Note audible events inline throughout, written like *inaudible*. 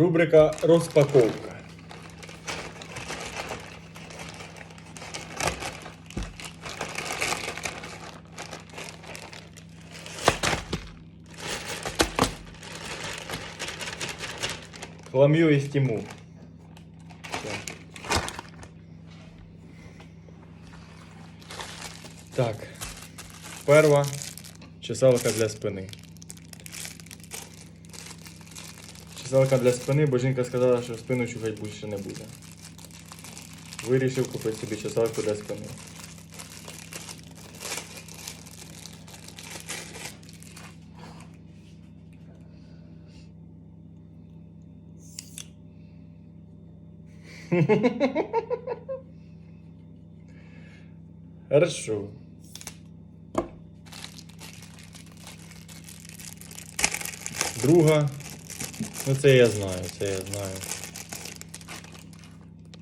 Рубрика розпаковка. Хлам'ю і стіму. Так. Перва чесалка для спини. Чесалка для спини, бо жінка сказала, що спину чухати більше не буде. Вирішив купити собі чесалку для спини. *laughs* Хорошо. Друга. Ну це я знаю, це я знаю.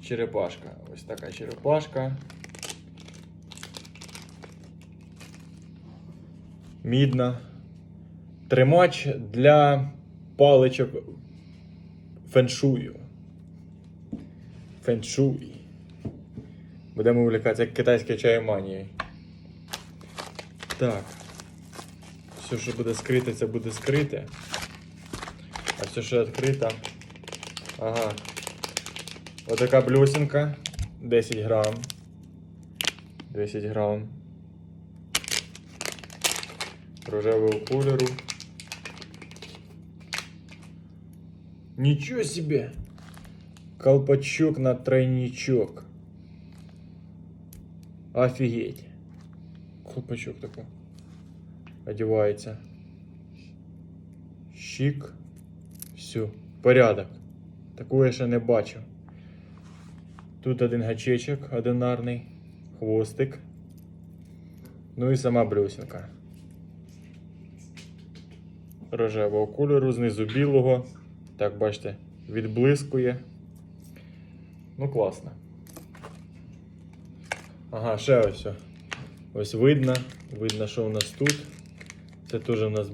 Черепашка. Ось така черепашка. Мідна. Тримач для паличок феншую. Феншуй. Будемо увлікатися як китайською чаєманією. Так. Все, що буде скрите, це буде скрите. А все, що відкрито. Ага. Отака блюсинка. 10 грам. 10 грам. Рожевого кольору. Ничего себе! Колпачок на тройничок. Офигеть. Колпачок такой. Одевается. Щик. Все. Порядок. Такого я ще не бачив. Тут один гачечок одинарний, хвостик. Ну і сама брюсинка. Рожевого кольору, знизу білого. Так, бачите, відблискує. Ну, класно. Ага, ще ось. Ось видно. Видно, що у нас тут. Це теж у нас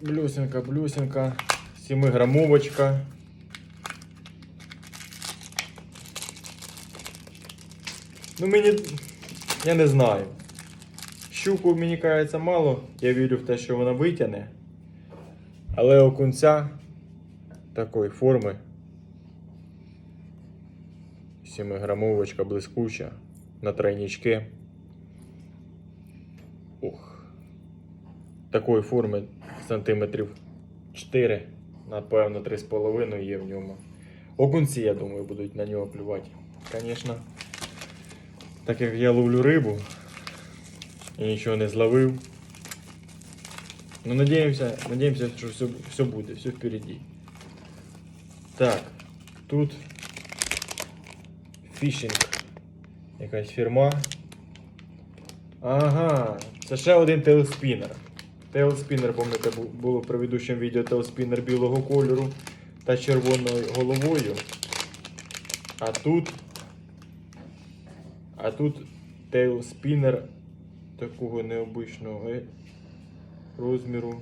блюсинка. Блюсинка, блюсинка. 7-грамовочка. Ну мені. Я не знаю. Щуку мені кажеться мало. Я вірю в те, що вона витягне. Але окунця такої форми. 7-грамовочка блискуча на тройнички. Ух. Такої форми сантиметрів 4, напевно, 3,5 є в ньому. Окунці, я думаю, будуть на нього клювати. Звісно. Так як я ловлю рибу і нічого не зловив. Ну, надіємося, надіємося, що все, все буде, все впереді. Так, тут фішинг. Якась фірма. Ага, це ще один тейлспінер. Тейлспінер, пам'ятаєте, було в предыдущому відео тейлспінер білого кольору та червоною головою. А тут. А тут тейлспінер такого необичного розміру.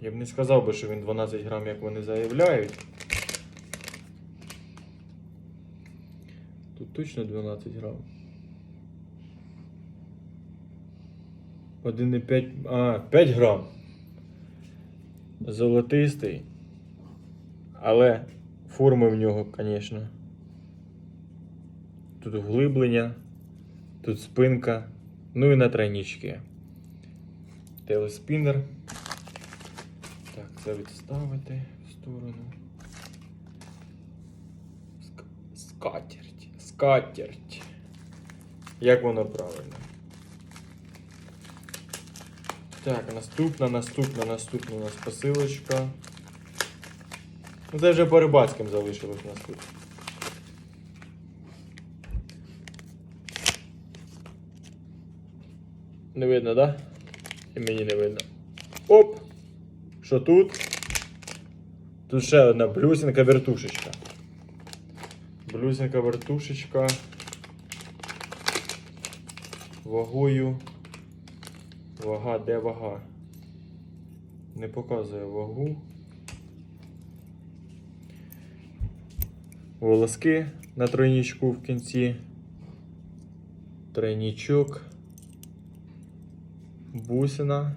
Я б не сказав би, що він 12 грам, як вони заявляють. Тут точно 12 грам. 1,5. А, 5 грам. Золотистий. Але форми в нього, звісно. Тут вглиблення, тут спинка, ну і на тройнички. Телеспінер. Так, це відставити в сторону. Ск- Скатерть. Скатерть. Як воно правильно? Так, наступна, наступна, наступна у нас посилочка. Ну, це вже по рибацьким залишилось у нас тут. Не видно, да? І мені не видно. Оп! Що тут? Тут ще одна блюсінка вертушечка. Блюсінка вертушечка. Вагою Вага, де вага? Не показує вагу. Волоски на тройнічку в кінці. Тройнічок. Бусина.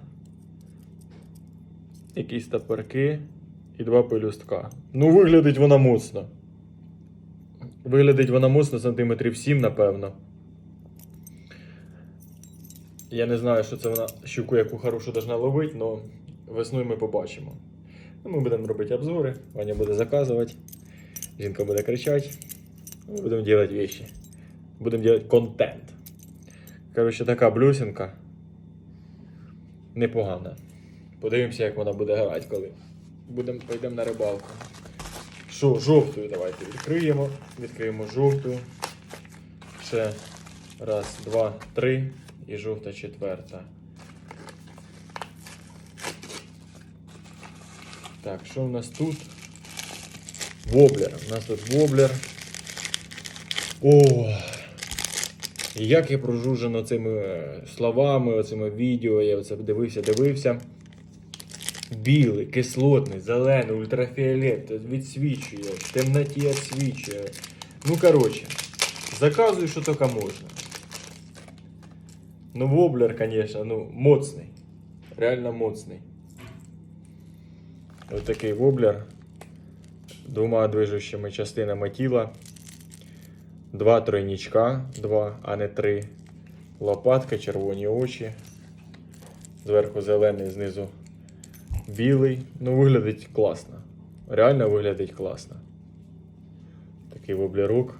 Якісь тапарки і два пелюстка. Ну, виглядить вона моцно. Виглядить вона моцно сантиметрів 7, напевно. Я не знаю, що це вона щуку яку хорошу должна ловити, але весною ми побачимо. Ну, ми будемо робити обзори, Ваня буде заказувати, жінка буде кричати. Ми будемо робити вещи. Будемо робити контент. Коротше, така блюсинка. Непогана. Подивимося, як вона буде грати, коли будемо пойдемо на рибалку. Що, жовтою давайте відкриємо. Відкриємо жовту. Ще раз, два, три. І жовта четверта. Так, що в нас тут? Воблер. У нас тут воблер. О! Як я прожужжено цими е, словами, оцими відео, я оце дивився, дивився. Білий, кислотний, зелений, ультрафіолет, відсвічує, в темноті відсвічує. Ну, коротше, заказую, що тільки можна. Ну, воблер, конечно, ну, моцний. Реально моцний. Ось такий воблер. Двома движущими частинами тіла. Два тройнічка, два, а не три. Лопатка, червоні очі. Зверху зелений, знизу білий. Ну, виглядить класно. Реально виглядить класно. Такий воблерок.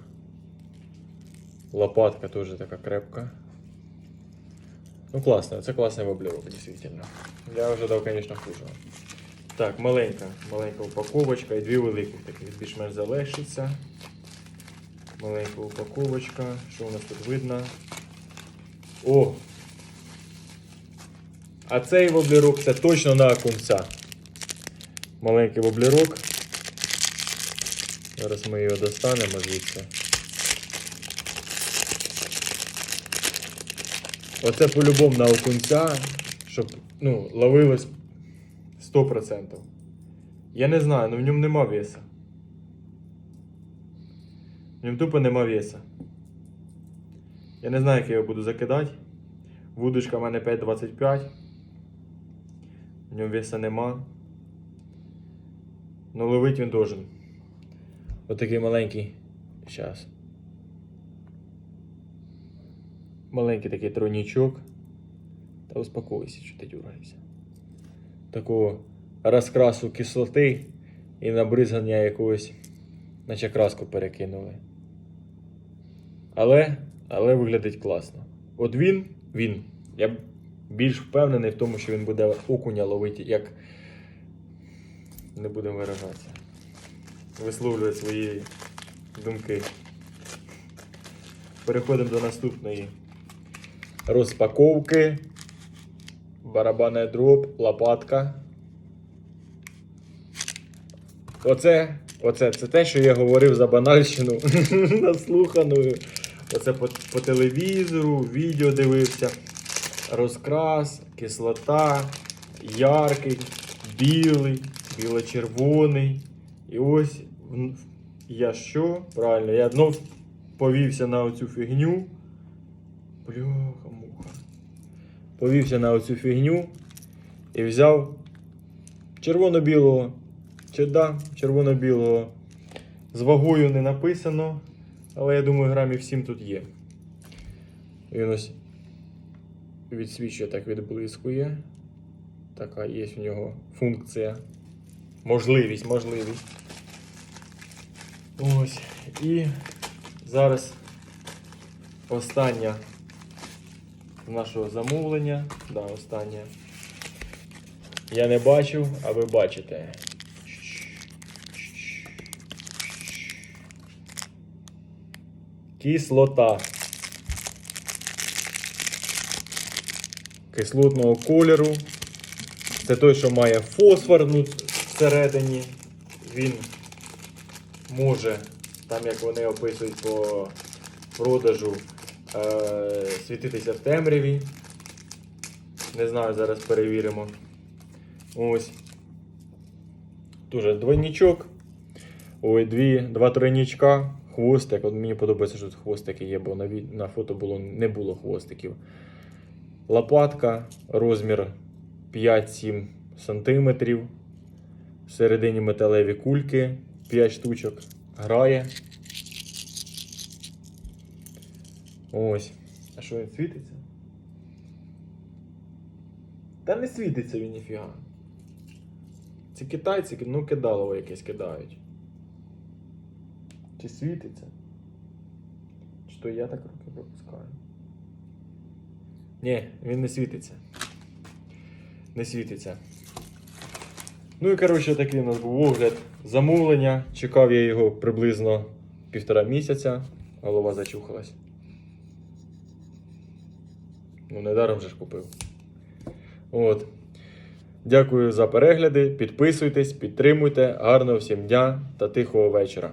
Лопатка теж така крепка. Ну, класно, це класний воблерок, дійсно. Я ожидав, звісно, хуже. Так, маленька, маленька упаковочка і дві великих таких більш-менш залишиться. Маленька упаковочка. Що у нас тут видно? О! А цей воблерок це точно на окунця. Маленький воблерок. Зараз ми його достанемо звідси. Оце по-любому на окунця, щоб ну, ловилось 100%. Я не знаю, але в ньому нема веса. В ньому тупо нема веса. Я не знаю, як я його буду закидати. Вудочка в мене 5,25. В ньому веса нема. Ну ловить він должен. Отакий маленький. Зараз. Маленький такий тройнічок. Та успокойся, що ти дюраєшся. Такого розкрасу кислоти і набризання якогось, наче краску перекинули. Але, але виглядить класно. От він, він. Я більш впевнений в тому, що він буде окуня ловити, як не будемо виражатися. Висловлює свої думки. Переходимо до наступної розпаковки. Барабанний дроб, лопатка. Оце, оце це те, що я говорив за банальщину *laughs* наслуханою. Оце по, по телевізору, відео дивився. Розкрас, кислота, яркий, білий, біло-червоний. І ось я що? Правильно, я знов повівся на оцю фігню. Бляха-муха. Повівся на оцю фігню і взяв червоно-білого. Чи да, червоно-білого. З вагою не написано, але я думаю, грамів 7 тут є. Він ось відсвічує так відблискує. Така є в нього функція. Можливість, можливість. Ось. І зараз остання нашого замовлення. Да, остання. Я не бачив, а ви бачите. Кислота. Кислотного кольору. Це той, що має фосфор всередині. Він може, там як вони описують по продажу, е, світитися в темряві. Не знаю, зараз перевіримо. Ось. Дуже двойничок. Ой, дві, два тройничка, хвостик. От мені подобається, що тут хвостики є, бо на, на фото було, не було хвостиків. Лопатка, розмір 5-7 см. Всередині металеві кульки 5 штучок. Грає. Ось. А що він світиться? Та не світиться він ніфіга. Це китайці, ну кидалово якесь кидають. Чи світиться? Чи то я так руки пропускаю? Ні, він не світиться. Не світиться. Ну і коротше такий у нас був огляд замовлення. Чекав я його приблизно півтора місяця. Голова зачухалась. Ну, недаром же ж купив. От. Дякую за перегляди. Підписуйтесь, підтримуйте. Гарного всім дня та тихого вечора.